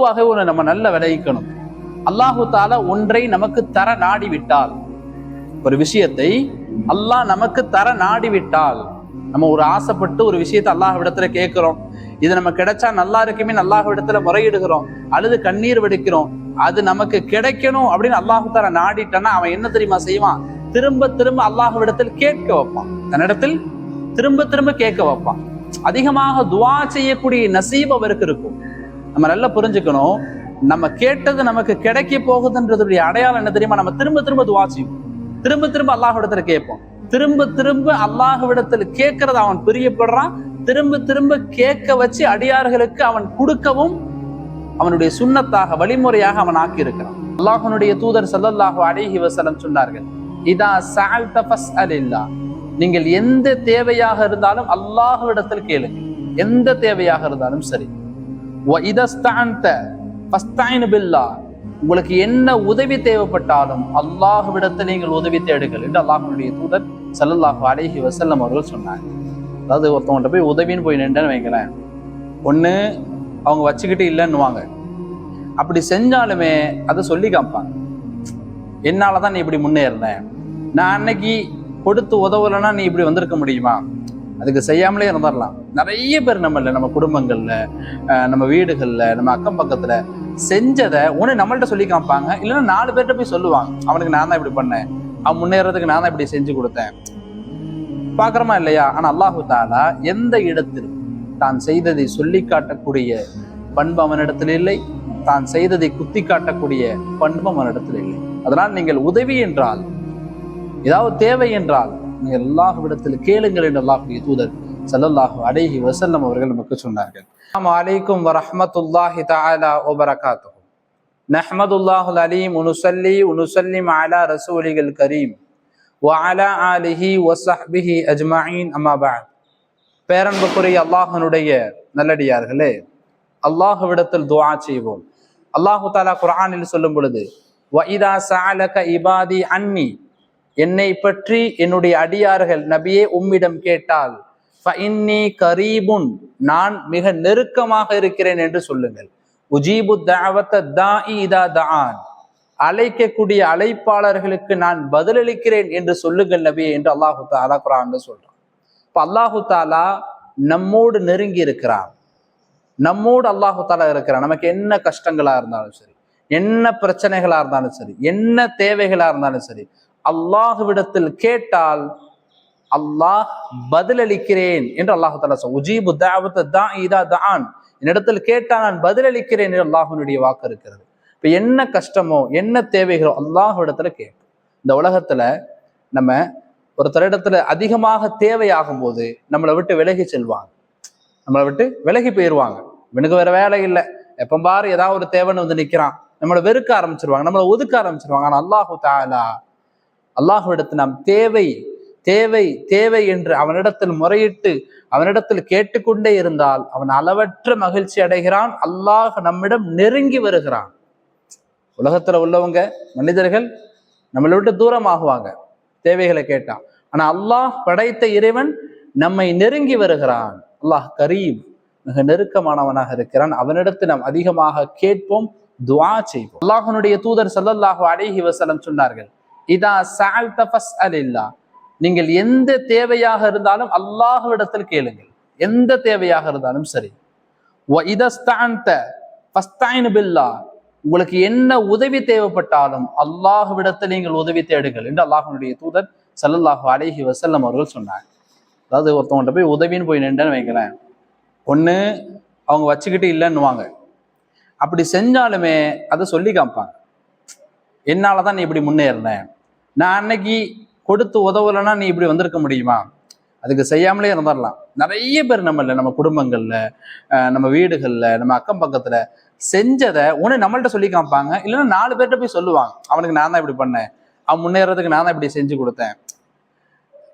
பொதுவாக ஒரு நம்ம நல்ல விளைவிக்கணும். அல்லாஹு தால ஒன்றை நமக்கு தர நாடி விட்டால் ஒரு விஷயத்தை அல்லாஹ் நமக்கு தர நாடி விட்டால் நம்ம ஒரு ஆசைப்பட்டு ஒரு விஷயத்தை அல்லாஹ் இடத்துல கேட்கிறோம். இது நம்ம கிடைச்சா நல்லா இருக்குமே அல்லாஹ் இடத்துல முறையிடுகிறோம். அல்லது கண்ணீர் வெடிக்கிறோம். அது நமக்கு கிடைக்கணும் அப்படின்னு அல்லாஹு தர நாடிட்டான்னா அவன் என்ன தெரியுமா செய்வான்? திரும்ப திரும்ப அல்லாஹ்விடத்தில் கேட்க வைப்பான். தன்னிடத்தில் திரும்ப திரும்ப கேட்க வைப்பான். அதிகமாக துவா செய்யக்கூடிய நசீப் அவருக்கு இருக்கும். நம்ம நல்லா புரிஞ்சுக்கணும். நம்ம கேட்டது நமக்கு கிடைக்க போகுதுன்றதுடைய அடையாளம் என்ன தெரியுமா? நம்ம திரும்ப திரும்ப துவா செய்வோம். திரும்ப திரும்ப அல்லாஹிடத்துல கேட்போம். திரும்ப திரும்ப அல்லாஹ்விடத்தில் கேட்கறத அவன் பிரியப்படுறான். திரும்ப திரும்ப கேட்க வச்சு அடியார்களுக்கு அவன் கொடுக்கவும் அவனுடைய சுண்ணத்தாக வழிமுறையாக அவன் ஆக்கி இருக்கிறான் அல்லாஹனுடைய தூதர் ஸல்லல்லாஹு அலைஹி வசலம் சொன்னார்கள் இதா சஅல்த ஃபஸ்அலில்லா. நீங்கள் எந்த தேவையாக இருந்தாலும் அல்லாஹ்விடத்தில் கேளுங்க எந்த தேவையாக இருந்தாலும் சரி. உங்களுக்கு என்ன உதவி தேவைப்பட்டாலும் அல்லாஹ்விடத்தில் நீங்கள் உதவி தேடுங்கள் என்று அல்லாஹ்வுடைய தூதர் ஸல்லல்லாஹு அலைஹி வசல்லம் அவர்கள் சொன்னாங்க அதாவது ஒருத்தவங்கள்ட்ட போய் உதவின்னு போய் நின்றேன்னு வைங்களேன். ஒன்று அவங்க வச்சுக்கிட்டு இல்லைன்னுவாங்க. அப்படி செஞ்சாலுமே அதை சொல்லி காமிப்பாங்க. என்னால் தான் நீ இப்படி முன்னேறின? நான் அன்னைக்கு கொடுத்து உதவலைன்னா நீ இப்படி வந்திருக்க முடியுமா? அதுக்கு செய்யாமலே இருந்துடலாம். நிறைய பேர் நம்மள நம்ம குடும்பங்கள்ல நம்ம வீடுகள்ல நம்ம அக்கம் பக்கத்துல செஞ்சதை உன்னை நம்மள்கிட்ட சொல்லி காமிப்பாங்க. இல்லைன்னா நாலு பேர்கிட்ட போய் சொல்லுவாங்க. அவனுக்கு நான் தான் இப்படி பண்ணேன். அவன் முன்னேறதுக்கு நான் தான் இப்படி செஞ்சு கொடுத்தேன். பாக்குறோமா இல்லையா? ஆனா அல்லாஹு தாலா எந்த இடத்திலும் தான் செய்ததை சொல்லி காட்டக்கூடிய பண்பு அவனிடத்தில் இல்லை. தான் செய்ததை குத்தி காட்டக்கூடிய பண்பு அவனிடத்தில் இல்லை. அதனால் நீங்கள் உதவி என்றால் ஏதாவது தேவை என்றால் நீ நீங்கள் அல்லாஹ்விடத்தில் கேளுங்கள் என்று அல்லாஹுடைய தூதர் ஸல்லல்லாஹு அலைஹி வசல்லம் அவர்கள் நமக்கு சொன்னார்கள். அஸ்ஸலாமு அலைக்கும் வரஹ்மத்துல்லாஹி தஆலா வபரகாத்துஹு. நஹ்மதுல்லாஹுல் அலீம் உனுசல்லி உனுசல்லிம் அலா ரசூலிகள் கரீம். வஅலா ஆலிஹி வசஹ்பிஹி அஜ்மாயின் அம்மா பேரன்புக்குரிய அல்லாஹனுடைய நல்லடியார்களே அல்லாஹ்விடத்தில் துவா செய்வோம். அல்லாஹு தாலா குரானில் சொல்லும் பொழுது வஇதா சஅலக இபாதி அன்னி என்னை பற்றி என்னுடைய அடியார்கள் நபியே உம்மிடம் கேட்டால் ஃபஇன்னி கரீபுன் நான் மிக நெருக்கமாக இருக்கிறேன் என்று சொல்லுங்கள். உஜீபு தஅவத்த தாஇ இதா தஆன். அழைக்கக்கூடிய அழைப்பாளர்களுக்கு நான் பதிலளிக்கிறேன் என்று சொல்லுங்கள் நபியே என்று அல்லாஹு தாலா குரான் சொல்றான். இப்ப அல்லாஹு தாலா நம்மோடு நெருங்கி இருக்கிறான். நம்மோடு அல்லாஹு தாலா இருக்கிறான். நமக்கு என்ன கஷ்டங்களா இருந்தாலும் சரி என்ன பிரச்சனைகளா இருந்தாலும் சரி என்ன தேவைகளா இருந்தாலும் சரி அல்லாஹுவிடத்தில் கேட்டால் அல்லாஹ் பதிலளிக்கிறேன் என்று அல்லாஹு தாலா சொல் உஜீபு தாவத்த இதா தான் என்னிடத்தில் கேட்டால் நான் பதிலளிக்கிறேன் என்று அல்லாஹுனுடைய வாக்கு இருக்கிறது. இப்ப என்ன கஷ்டமோ என்ன தேவைகளோ அல்லாஹ்விடத்துல கேட்கும். இந்த உலகத்துல நம்ம ஒருத்தரிடத்துல அதிகமாக தேவையாகும் போது நம்மளை விட்டு விலகி செல்வாங்க. நம்மளை விட்டு விலகி போயிடுவாங்க இவனுக்கு வேற வேலை இல்லை. எப்போ பாரு ஏதாவது ஒரு தேவைன்னு வந்து நிக்கிறான். நம்மளை வெறுக்க ஆரம்பிச்சிருவாங்க. நம்மளை ஒதுக்க ஆரம்பிச்சிருவாங்க. ஆனா அல்லாஹு தாலா அல்லாஹுவிடத்தில் நாம் தேவை தேவை தேவை என்று அவனிடத்தில் முறையிட்டு அவனிடத்தில் கேட்டுக்கொண்டே இருந்தால் அவன் அளவற்ற மகிழ்ச்சி அடைகிறான். அல்லாஹ் நம்மிடம் நெருங்கி வருகிறான். உலகத்துல உள்ளவங்க மனிதர்கள் நம்மளை விட்டு தூரமாகுவாங்க. தேவைகளை கேட்டான் ஆனா அல்லாஹ் படைத்த இறைவன் நம்மை நெருங்கி வருகிறான். அல்லாஹ் கரீம் மிக நெருக்கமானவனாக இருக்கிறான். அவனிடத்தில் நாம் அதிகமாக கேட்போம் துவா செய்வோம். அல்லாஹனுடைய தூதர் சல்லல்லாஹு அலைஹி வசலம் சொன்னார்கள் இதா சஅல்த ஃபஸ்அலில்லா. நீங்கள் எந்த தேவையாக இருந்தாலும் அல்லாஹ்விடத்தில் கேளுங்கள். எந்த தேவையாக இருந்தாலும் சரி. பில்லா. உங்களுக்கு என்ன உதவி தேவைப்பட்டாலும் அல்லாஹ்விடத்தில் நீங்கள் உதவி தேடுங்கள் என்று அல்லாஹனுடைய தூதர் சல்லல்லாஹு அலைஹி வசல்லம் அவர்கள் சொன்னாங்க அதாவது ஒருத்தவங்கள்ட்ட போய் உதவின்னு போய் நின்றேன்னு வைக்கிறேன் ஒன்று அவங்க வச்சுக்கிட்டு இல்லைன்னுவாங்க. அப்படி செஞ்சாலுமே அதை சொல்லி காமிப்பாங்க. என்னால் தான் நீ இப்படி முன்னேறினேன் நான் அன்னைக்கு கொடுத்து உதவலைன்னா நீ இப்படி வந்திருக்க முடியுமா? அதுக்கு செய்யாமலே இருந்துடலாம். நிறைய பேர் நம்மள நம்ம குடும்பங்கள்ல நம்ம வீடுகள்ல நம்ம அக்கம் பக்கத்துல செஞ்சதை ஒண்ணு நம்மள்ட்ட சொல்லி காமிப்பாங்க. இல்லைன்னா நாலு பேர்கிட்ட போய் சொல்லுவாங்க. அவனுக்கு நான் தான் இப்படி பண்ணேன். அவன் முன்னேறதுக்கு நான் தான் இப்படி செஞ்சு கொடுத்தேன்.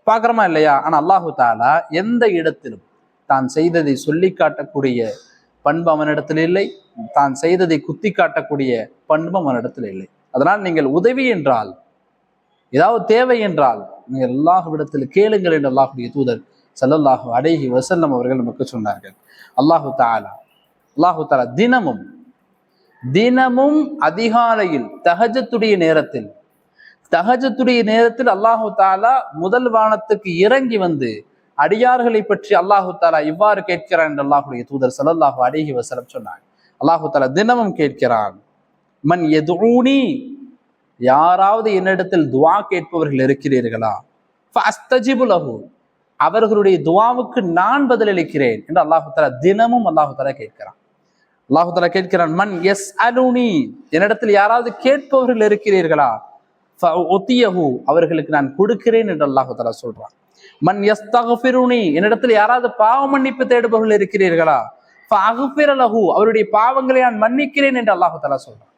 பார்க்குறோமா இல்லையா? ஆனால் அல்லாஹு தாலா எந்த இடத்திலும் தான் செய்ததை சொல்லி காட்டக்கூடிய பண்பு அவனிடத்தில் இல்லை. தான் செய்ததை குத்தி காட்டக்கூடிய பண்பு அவனிடத்தில் இல்லை. அதனால் நீங்கள் உதவி என்றால் ஏதாவது தேவை என்றால் நீங்கள் அல்லாஹ்விடத்தில் கேளுங்கள் என்று அல்லாஹுடைய தூதர் சல்லல்லாஹு அடைஹி வசல்லம் அவர்கள் நமக்கு சொன்னார்கள். அல்லாஹு தாலா அல்லாஹு தாலா தினமும் தினமும் அதிகாலையில் தஹஜத்துடைய நேரத்தில் தஹஜத்துடைய நேரத்தில் அல்லாஹு தாலா முதல் வானத்துக்கு இறங்கி வந்து அடியார்களை பற்றி அல்லாஹு தாலா இவ்வாறு கேட்கிறான் என்று அல்லாஹுடைய தூதர் ஸல்லல்லாஹு அலைஹி வசலம் சொன்னார். அல்லாஹு தாலா தினமும் கேட்கிறான். மன் எதுனி யாராவது என்னிடத்தில் துவா கேட்பவர்கள் இருக்கிறீர்களா? ஃபஅஸ்தஜிபு அவர்களுடைய துவாவுக்கு நான் பதிலளிக்கிறேன் என்று அல்லாஹு தினமும் அல்லாஹு தலா கேட்கிறான். அல்லாஹு தாலா கேட்கிறான் மன் எஸ் அலுனி என்னிடத்தில் யாராவது கேட்பவர்கள் இருக்கிறீர்களா? ஒத்தியஹு அவர்களுக்கு நான் கொடுக்கிறேன் என்று அல்லாஹு சொல்றான். மன் எஸ் தகுபிருனி என்னிடத்தில் யாராவது பாவ மன்னிப்பு தேடுபவர்கள் இருக்கிறீர்களா? அகுபிரலகு அவருடைய பாவங்களை நான் மன்னிக்கிறேன் என்று அல்லாஹு தாலா சொல்றான்.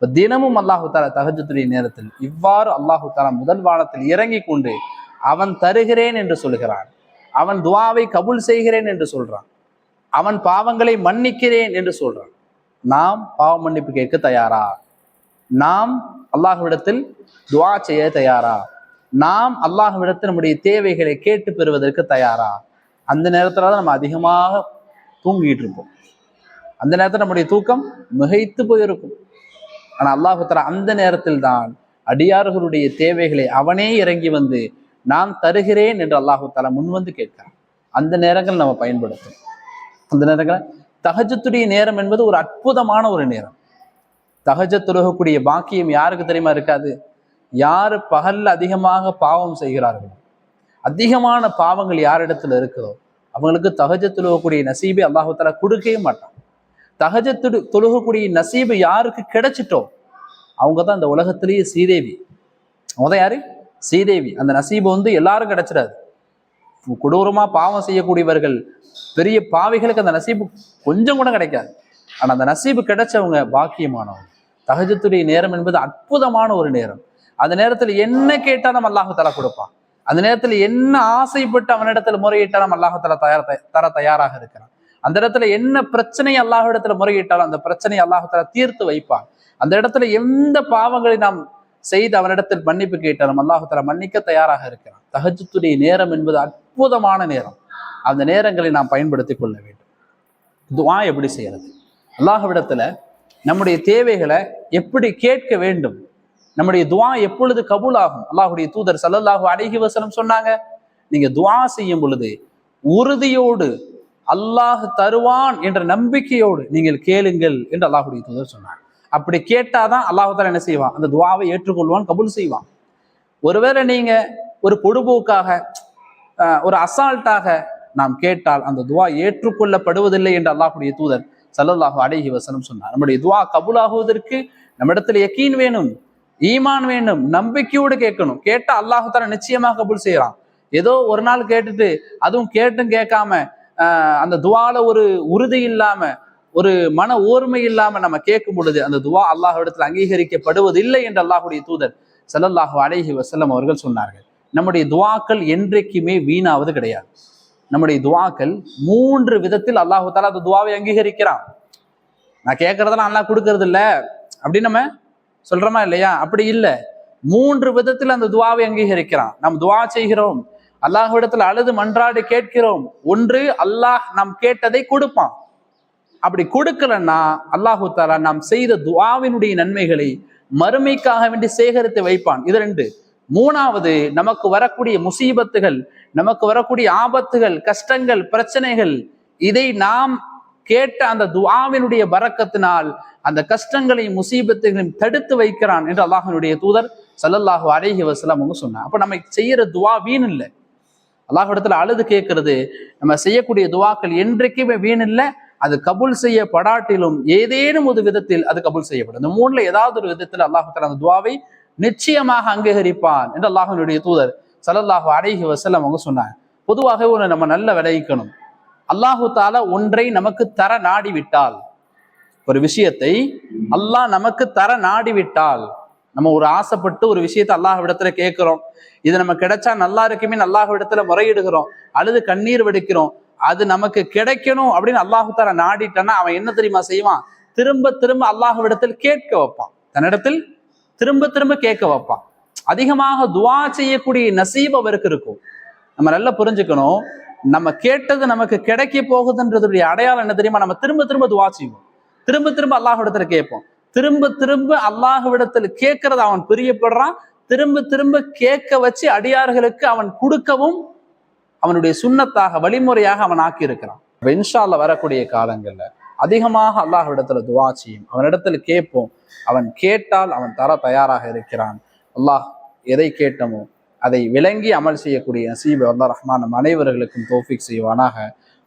இப்போ தினமும் அல்லாஹு தாலா தகஜத்துடைய நேரத்தில் இவ்வாறு அல்லாஹு தாலா முதல் வானத்தில் இறங்கி கொண்டு அவன் தருகிறேன் என்று சொல்கிறான். அவன் துவாவை கபுல் செய்கிறேன் என்று சொல்றான். அவன் பாவங்களை மன்னிக்கிறேன் என்று சொல்றான். நாம் பாவ மன்னிப்பு கேட்க தயாரா? நாம் அல்லாஹ்விடத்தில் துவா செய்ய தயாரா? நாம் அல்லாஹ்விடத்தில் நம்முடைய தேவைகளை கேட்டு பெறுவதற்கு தயாரா? அந்த நேரத்துல தான் நம்ம அதிகமாக தூங்கிட்டு இருப்போம். அந்த நேரத்தில் நம்முடைய தூக்கம் மிகைத்து போயிருக்கும். ஆனா அல்லாஹு அந்த நேரத்தில் தான் அடியார்களுடைய தேவைகளை அவனே இறங்கி வந்து நான் தருகிறேன் என்று அல்லாஹுத்தாலா முன் முன்வந்து கேட்கிறான். அந்த நேரங்கள் நம்ம பயன்படுத்தும் அந்த நேரங்கள் தகஜத்துடைய நேரம் என்பது ஒரு அற்புதமான ஒரு நேரம். தஹஜத் தொழுகக்கூடிய பாக்கியம் யாருக்கு தெரியுமா இருக்காது? யார் பகல்ல அதிகமாக பாவம் செய்கிறார்களோ அதிகமான பாவங்கள் யாரிடத்துல இருக்குதோ அவங்களுக்கு தஹஜத் தொழுகக்கூடிய நசீபை அல்லாஹுத்தலா கொடுக்கவே மாட்டான். தகஜத்துடு தொழுகக்கூடிய நசீபு யாருக்கு கிடைச்சிட்டோ அவங்க தான் இந்த உலகத்திலேயே ஸ்ரீதேவி. அவங்க தான் யாரு? ஸ்ரீதேவி. அந்த நசீபு வந்து எல்லாரும் கிடைச்சிடாது. கொடூரமா பாவம் செய்யக்கூடியவர்கள் பெரிய பாவிகளுக்கு அந்த நசீபு கொஞ்சம் கூட கிடைக்காது. ஆனா அந்த நசீபு கிடைச்சவங்க பாக்கியமானவங்க. தகஜத்துடைய நேரம் என்பது அற்புதமான ஒரு நேரம். அந்த நேரத்தில் என்ன கேட்டாலும் அல்லாஹு தலா கொடுப்பான் அந்த நேரத்தில் என்ன ஆசைப்பட்டு அவனிடத்தில் முறையிட்டாலும் அல்லாஹு தலை தயார் தர தயாராக இருக்கிறான். அந்த இடத்துல என்ன பிரச்சனை அல்லாஹ் இடத்துல முறையிட்டாலும் அந்த பிரச்சனையை அல்லாஹத்துல தீர்த்து வைப்பான். அந்த இடத்துல எந்த பாவங்களை நாம் செய்து அவனிடத்தில் மன்னிப்பு கேட்டாலும் அல்லாஹு மன்னிக்க தயாராக இருக்கிறான். தகஜத்துடைய நேரம் என்பது அற்புதமான நேரம். அந்த நேரங்களை நாம் பயன்படுத்தி கொள்ள வேண்டும். துவா எப்படி செய்யறது? அல்லாஹ்விடத்துல நம்முடைய தேவைகளை எப்படி கேட்க வேண்டும்? நம்முடைய துவா எப்பொழுது கபூல் ஆகும் அல்லாஹுடைய தூதர் சல்லல்லாஹு அழகி வசனம் சொன்னாங்க நீங்க துவா செய்யும் பொழுது உறுதியோடு அல்லாஹ் தருவான் என்ற நம்பிக்கையோடு நீங்கள் கேளுங்கள் என்று அல்லாஹுடைய தூதர் சொன்னார். அப்படி கேட்டாதான் அல்லாஹு என்ன செய்வான்? அந்த துவாவை ஏற்றுக்கொள்வான் கபூல் செய்வான். ஒருவேளை நீங்க ஒரு பொடுபோக்காக ஒரு அசால்ட்டாக நாம் கேட்டால் அந்த துவா ஏற்றுக்கொள்ளப்படுவதில்லை என்று அல்லாஹுடைய தூதர் சல்லல்லாஹு அலைஹி வசனம் சொன்னார். நம்முடைய துவா கபுலாகுவதற்கு நம்மிடத்துல யக்கீன் வேணும் ஈமான் வேணும் நம்பிக்கையோடு கேட்கணும். கேட்டால் அல்லாஹு தாலா நிச்சயமாக கபூல் செய்யறான் ஏதோ ஒரு நாள் கேட்டுட்டு அதுவும் கேட்டும் கேட்காம அந்த துவால ஒரு உறுதி இல்லாம ஒரு மன ஓர்மை இல்லாம நம்ம கேட்கும் பொழுது அந்த துவா அல்லாஹ்விடத்தில் அங்கீகரிக்கப்படுவதில்லை என்று அல்லாஹுடைய தூதர் சல்லல்லாஹு அலேஹி வசல்லம் அவர்கள் சொன்னார்கள். நம்முடைய துவாக்கள் என்றைக்குமே வீணாவது கிடையாது. நம்முடைய துவாக்கள் மூன்று விதத்தில் அல்லாஹு தாலா அந்த துவாவை அங்கீகரிக்கிறான். நான் கேட்கறதெல்லாம் அல்லாஹ் கொடுக்கறது இல்லை அப்படின்னு நம்ம சொல்றோமா இல்லையா? அப்படி இல்லை. மூன்று விதத்தில் அந்த துவாவை அங்கீகரிக்கிறான். நாம் துவா செய்கிறோம். அல்லாஹ்விடத்தில் அழுது மன்றாடு கேட்கிறோம். ஒன்று அல்லாஹ் நாம் கேட்டதை கொடுப்பான். அப்படி கொடுக்கலன்னா அல்லாஹு தாலா நாம் செய்த துவாவினுடைய நன்மைகளை மறுமைக்காக வேண்டி சேகரித்து வைப்பான். இது ரெண்டு. மூணாவது நமக்கு வரக்கூடிய முசீபத்துகள் நமக்கு வரக்கூடிய ஆபத்துகள் கஷ்டங்கள் பிரச்சனைகள் இதை நாம் கேட்ட அந்த துவாவினுடைய பறக்கத்தினால் அந்த கஷ்டங்களையும் முசீபத்துகளையும் தடுத்து வைக்கிறான் என்று அல்லாஹனுடைய தூதர் சல்லல்லாஹு அரேஹி வஸல்லம் அவங்க சொன்னாங்க அப்ப நம்ம செய்யற துவா வீண் இல்லை. அல்லாஹிடத்துல அழுது கேட்கறது நம்ம செய்யக்கூடிய துவாக்கள் என்றைக்குமே வீணில்லை அது கபூல் செய்யப்படாட்டிலும் ஏதேனும் ஒரு விதத்தில் அது கபுல் செய்யப்படும். இந்த மூணுல ஏதாவது ஒரு விதத்தில் அல்லாஹு அந்த துவாவை நிச்சயமாக அங்கீகரிப்பான் என்று அல்லாஹனுடைய தூதர் சலல்லாஹு அடைகி வசலம் அவங்க சொன்னாங்க. பொதுவாக ஒன்று நம்ம நல்ல விளைவிக்கணும். அல்லாஹு தால ஒன்றை நமக்கு தர நாடி விட்டால் ஒரு விஷயத்தை அல்லாஹ் நமக்கு தர நாடி விட்டால் நம்ம ஒரு ஆசைப்பட்டு ஒரு விஷயத்தை அல்லாஹ்விடத்துல கேட்கிறோம். இது நம்ம கிடைச்சா நல்லா இருக்குமே அல்லாஹ்விடத்துல முறையிடுகிறோம். அழுது கண்ணீர் வெடிக்கிறோம். அது நமக்கு கிடைக்கணும் அப்படின்னு அல்லாஹு தாலா நாடிட்டான்னா அவன் என்ன தெரியுமா செய்வான்? திரும்ப திரும்ப அல்லாஹ்விடத்தில் கேட்க வைப்பான். தன்னிடத்தில் திரும்ப திரும்ப கேட்க வைப்பான். அதிகமாக துவா செய்யக்கூடிய நசீப் அவருக்கு இருக்கும். நம்ம நல்லா புரிஞ்சுக்கணும். நம்ம கேட்டது நமக்கு கிடைக்க போகுதுன்றதுடைய அடையாளம் என்ன தெரியுமா? நம்ம திரும்ப திரும்ப துவா செய்வோம். திரும்ப திரும்ப அல்லாஹ்விடத்துல கேட்போம். திரும்ப திரும்ப அல்லாஹுவிடத்தில் கேட்கறத அவன் பிரியப்படுறான். திரும்ப திரும்ப கேட்க வச்சு அடியார்களுக்கு அவன் கொடுக்கவும் அவனுடைய சுண்ணத்தாக வழிமுறையாக அவன் ஆக்கி இருக்கிறான் இப்ப வரக்கூடிய காலங்கள்ல அதிகமாக அல்லாஹ்விடத்துல துவா செய்யும். அவனிடத்துல கேட்போம். அவன் கேட்டால் அவன் தர தயாராக இருக்கிறான். அல்லாஹ் எதை கேட்டமோ அதை விளங்கி அமல் செய்யக்கூடிய நசீப் அல்லா ரஹ்மான் அனைவர்களுக்கும் தோஃபிக் செய்வானாக.